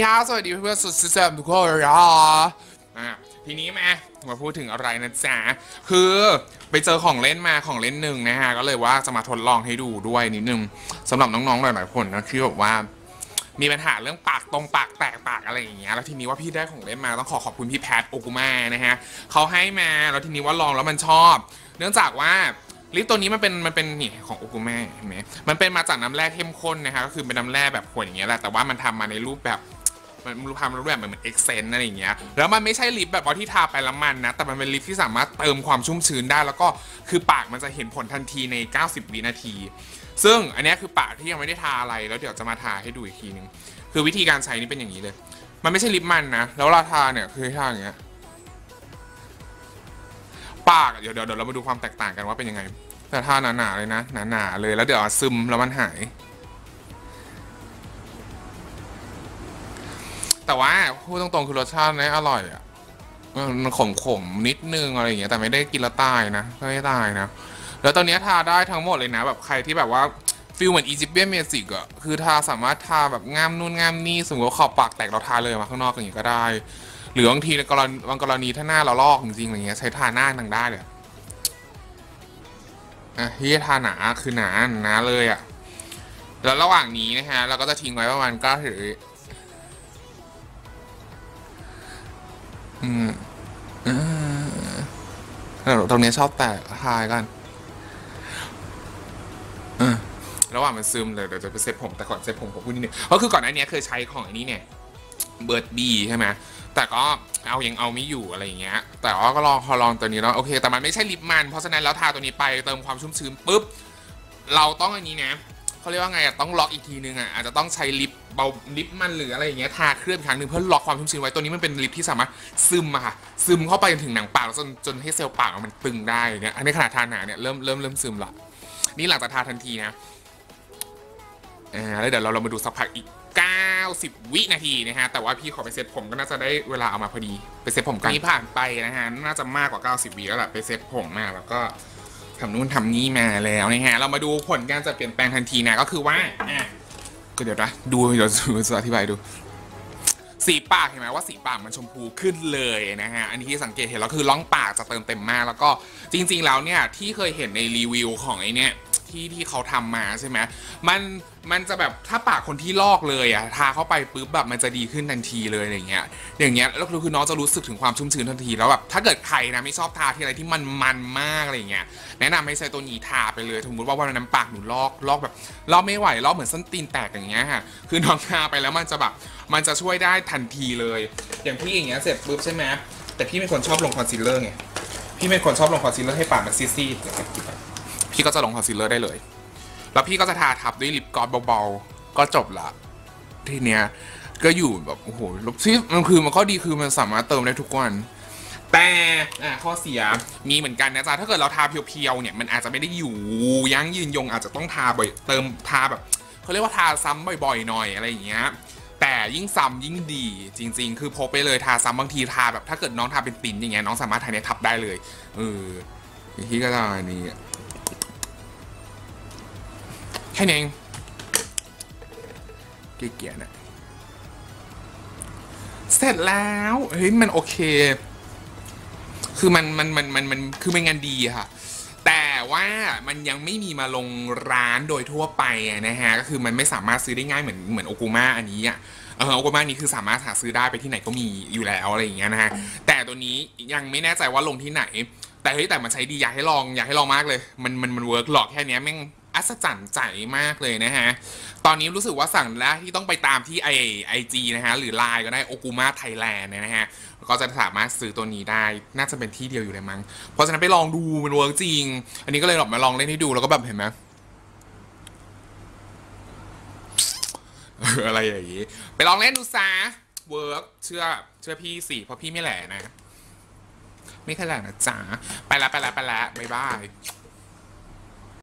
ครับสวัสดีเพื่อนๆสุดแซ่บทุกคนนะอะทีนี้มามาพูดถึงอะไรนะจ๊ะ คือไปเจอของเล่นมาของเล่นหนึ่งนะฮะ ก็เลยว่าจะมาทดลองให้ดูด้วยนิดนึงสำหรับน้องๆหลายๆคนนะที่แบบว่า มีปัญหาเรื่องปากตรงปากแตกปากอะไรอย่างเงี้ยแล้วทีนี้ว่าพี่ได้ของเล่นมาต้องขอขอบคุณพี่แพทโอกุมานะฮะเขาให้มาแล้วทีนี้ว่าลองแล้วมันชอบ เนื่องจากว่าลิปตัวนี้มันเป็นมันเป็นนี่ของโอกุมาเห็นไหมมันเป็นมาจากน้ำแร่เข้มข้นนะฮะก็คือเป็นน้ำแร่แบบขวดอย่างเงี้ยแหละแต่ว่ามันทำมาในรูปแบบ มันรูปทำรูปแบบเหมือนเอ็กเซนอะไรอย่างเงี้ยแล้วมันไม่ใช่ลิปแบบว่าที่ทาไปแล้วมันนะ แต่มันเป็นลิปที่สามารถเติมความชุ่มชื้นได้ แล้วก็คือปากมันจะเห็นผลทันทีใน 90 วินาที ซึ่งอันนี้คือปากที่ยังไม่ได้ทาอะไรแล้วเดี๋ยวจะมาทาให้ดูอีกทีนึงคือวิธีการใช้นี่เป็นอย่างนี้เลย มันไม่ใช่ลิปมันนะแล้วเวลาทาเนี่ยคือทาอย่างเงี้ยปากเดี๋ยวเดี๋ยวเดี๋ยวเรามาดูความแตกต่างกันว่าเป็นยังไงแต่ทาหนาๆเลยนะหนาๆเลยแล้วเดี๋ยวซึมแล้วมันหาย แต่ว่าพูดตรงๆคือรสชาติเนี่ยอร่อยอะมันขมขมๆนิดนึงอะไรอย่างเงี้ยแต่ไม่ได้กินและตายนะไม่ได้ตายนะ แล้วตอนนี้ทาได้ทั้งหมดเลยนะแบบใครที่แบบว่าฟิลเหมือนอีจิปเปียเมจิกอะคือทาสามารถทาแบบงามนู่นงามนี่สมมติว่าขอบปากแตกเราทาเลยมาข้างนอกอย่างเงี้ยก็ได้ หรือบางทีในกรณีบางกรณีถ้าหน้าเราลอกจริงๆอะไรเงี้ยใช้ทาหน้านังได้เลยอะที่ทาหนาคือหนาหนาเลยอะแล้วระหว่างนี้นะฮะเราก็จะทิ้งไว้ประมาณก็ถือ อืมอ่าตรงนี้ชอบแตกทายกันอ่าระหว่างมันซึมเลยเดี๋ยวจะไปเซ็ตผมแต่ก่อนเซ็ตผมผมพูดนิดนึงก็คือก่อนหน้านี้เคยใช้ของอันนี้เนี่ยเบิร์ดบีใช่ไหมแต่ก็เอายังเอาไม่อยู่อะไรอย่างเงี้ย แต่ว่าก็ลองพอลองตัวนี้แล้วโอเค แต่มันไม่ใช่ลิปมัน เพราะฉะนั้นแล้วทาตัวนี้ไปเติมความชุ่มชื้นปุ๊บ เราต้องอันนี้นะ เขาเรียกว่าไงอะต้องล็อกอีกทีนึงอะอาจจะต้องใช้ลิปเบาลิปมันหรืออะไรอย่างเงี้ยทาเคลือบอีกครั้งหนึ่งเพื่อล็อกความชุ่มชื้นไว้ตัวนี้มันเป็นลิปที่สามารถซึมอะค่ะซึมเข้าไปจนถึงหนังปากจนจนให้เซลล์ปากมันตึงได้เนี่ยอันนี้ขนาดทาหนาเนี่ยเริ่มเริ่มเริ่มซึมละนี่หลังจากทาทันทีนะอ่าแล้วเดี๋ยวเราเรามาดูสักพักอีก 90 วินาทีนะฮะแต่ว่าพี่ขอไปเซ็ตผมก็น่าจะได้เวลาเอามาพอดีไปเซ็ตผมกันนี่ผ่านไปนะฮะน่าจะมากกว่า 90 วิแล้วแหละไปเซตผมมาแล้วก็ ทำนู่นทำนี่มาแล้วนะฮะ เรามาดูผลการจัดเปลี่ยนแปลงทันทีนะก็คือว่าอะก็เดี๋ยวนะดูเดี๋ยวจะอธิบายดู สีปากเห็นไหมว่าสีปากมันชมพูขึ้นเลยนะฮะ อันนี้ที่สังเกตเห็นแล้วคือร่องปากจะเติมเต็มมาก แล้วก็จริง ๆ แล้วเนี่ยที่เคยเห็นในรีวิวของไอเนี่ย ที่ที่เขาทำมาใช่ไหมมันมันจะแบบถ้าปากคนที่ลอกเลยอะทาเข้าไปปุ๊บแบบมันจะดีขึ้นทันทีเลยอะไรเงี้ยอย่างเงี้ยแล้วคือน้องจะรู้สึกถึงความชุ่มชื้นทันทีแล้วแบบถ้าเกิดใครนะไม่ชอบทาที่อะไรที่มันมันมากอะไรเงี้ยแนะนำให้ใช้ตัวนี้ทาไปเลยสมมติว่าวันนั้นปากหนูลอกลอกแบบลอกไม่ไหวลอกเหมือนส้นตีนแตกอย่างเงี้ยค่ะคือน้องทาไปแล้วมันจะแบบมันจะช่วยได้ทันทีเลย อย่างพี่อย่างเงี้ยเสร็จปุ๊บใช่ไหมแต่พี่เป็นคนชอบลงคอนซีลเลอร์ไงพี่เป็นคนชอบลงคอนซีลเลอร์ให้ปากมันซีดๆ พี่ก็จะลงคอนซีลเลอร์ได้เลย แล้วพี่ก็จะทาทับด้วยลิปกลอสเบาๆ ก็จบละทีเนี้ยก็อยู่แบบโอ้โหลบที่มันคือมันข้อดีคือมันสามารถเติมได้ทุกวันแต่อะข้อเสียมีเหมือนกันนะจ๊ะถ้าเกิดเราทาเพียวๆเนี่ยมันอาจจะไม่ได้อยู่ยั้งยืนยงอาจจะต้องทาบ่อยเติมทาแบบเขาเรียกว่าทาซ้ำบ่อยๆหน่อยอะไรอย่างเงี้ยแต่ยิ่งซ้ำยิ่งดีจริง ๆ คือพกไปเลยทาซ้ำบางทีทาแบบถ้าเกิดน้องทาเป็นปิ้นอย่างเงี้ยน้องสามารถทาเนี้ยทับได้เลยเอออีที่ก็ได้นนี้ แค่นี้เองเกียๆนะเสร็จแล้วเฮ้ยมันโอเค คือมันมันมันมันมันคือเป็นงานดีค่ะ แต่ว่ามันยังไม่มีมาลงร้านโดยทั่วไปนะฮะ ก็คือมันไม่สามารถซื้อได้ง่ายเหมือนเหมือนโอกูมาอันนี้อะเออโอกูมานี้คือสามารถหาซื้อได้ไปที่ไหนก็มีอยู่แล้วอะไรอย่างเงี้ยนะฮะ แต่ตัวนี้ยังไม่แน่ใจว่าลงที่ไหน แต่เฮ้ยแต่มันใช้ดีอยากให้ลองอยากให้ลองมากเลย มันมันมันเวิร์กหลอกแค่เนี้ยแม่ง ศจรรย์ใจมากเลยนะฮะ ตอนนี้รู้สึกว่าสั่งแล้วที่ต้องไปตามที่ไอไอจีนะฮะ หรือไลน์ก็ได้โอกูมาไทยแลนด์นะฮะ ก็จะสามารถซื้อตัวนี้ได้ น่าจะเป็นที่เดียวอยู่เลยมั้ง เพราะฉะนั้นไปลองดูมันเวิร์กจริง อันนี้ก็เลยลองมาลองเล่นให้ดูแล้วก็แบบเห็นไหมอะไรอย่างงี้ ไปลองเล่นดูซะเวิร์กเชื่อเชื่อพี่สิเพราะพี่ไม่แหล่นะ ไม่แค่แหล่นะจ๊ะไปละไปละไปละบ๊ายบาย